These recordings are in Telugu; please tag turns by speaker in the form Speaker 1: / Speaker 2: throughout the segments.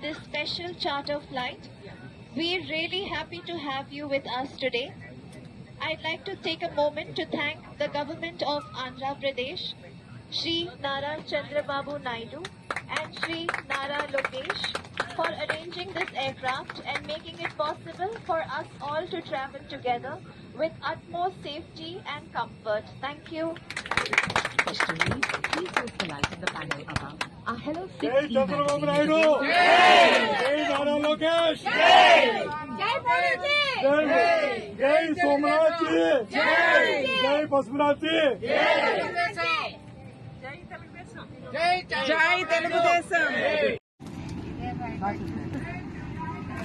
Speaker 1: this special charter flight. We're really happy to have you with us today. I'd like to take a moment to thank the government of Andhra Pradesh, Shri Nara Chandrababu Naidu and Shri Nara Lokesh for arranging this aircraft and making it possible for us all to travel together with utmost safety and comfort. Thank you.
Speaker 2: Please the the panel above. 6
Speaker 3: Chandrababu Naidu! Nara Lokesh! జై! జై సోమనాథ్ జై! పశుపనాథ్
Speaker 4: జై తెలుగుదేశం!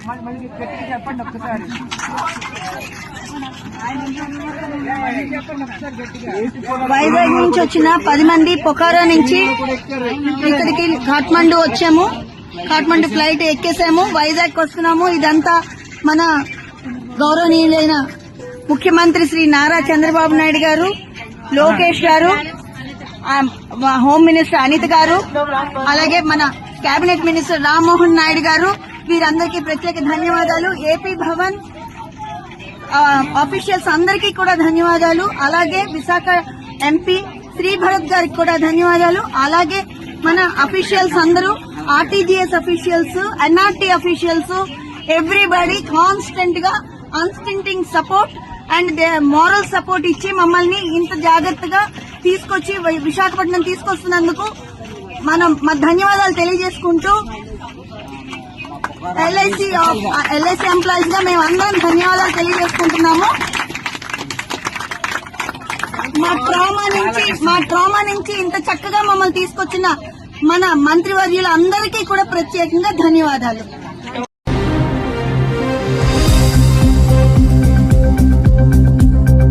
Speaker 4: మళ్ళీ గట్టిగా చెప్పండి ఒక్కసారి.
Speaker 5: వైజాగ్ నుంచి వచ్చిన పది మంది పొకారో నుంచి ఇక్కడికి కాఠ్మండు వచ్చాము. కాఠ్మండు ఫ్లైట్ ఎక్కేసాము. వైజాగ్ వస్తున్నాము. ఇదంతా మన గౌరవనీయులైన ముఖ్యమంత్రి శ్రీ నారా చంద్రబాబు నాయుడు గారు లోకేష్ గారు హోమ్ మినిస్టర్ అనిత్ గారు అలాగే మన కేబినెట్ మినిస్టర్ రామ్మోహన్ నాయుడు గారు వీరందరికీ ప్రత్యేక ధన్యవాదాలు. ఏపీ భవన్ అఫీషియల్స్ అందరికీ కూడా ధన్యవాదాలు. అలాగే విశాఖ ఎంపీ శ్రీ భరత్ గారికి కూడా ధన్యవాదాలు. అలాగే మన అఫీషియల్స్ అందరూ RTGS officials NRT officials everybody కాన్స్టెంట్గా unstinting support and moral support ఇచ్చి మమ్మల్ని ఇంత జాగ్రత్తగా తీసుకొచ్చి విశాఖపట్నం తీసుకొస్తున్నందుకు మనం మా ధన్యవాదాలు తెలియజేసుకుంటూ ఎల్ఐసి ఎల్ఐసి ఎంప్లాయీస్గా మేము అందరం ధన్యవాదాలు తెలియజేసుకుంటున్నాము. మా ట్రామా నుంచి మా ట్రామా నుంచి ఇంత చక్కగా మమ్మల్ని తీసుకొచ్చిన మన మంత్రివర్యులు అందరికీ కూడా ప్రత్యేకంగా ధన్యవాదాలు.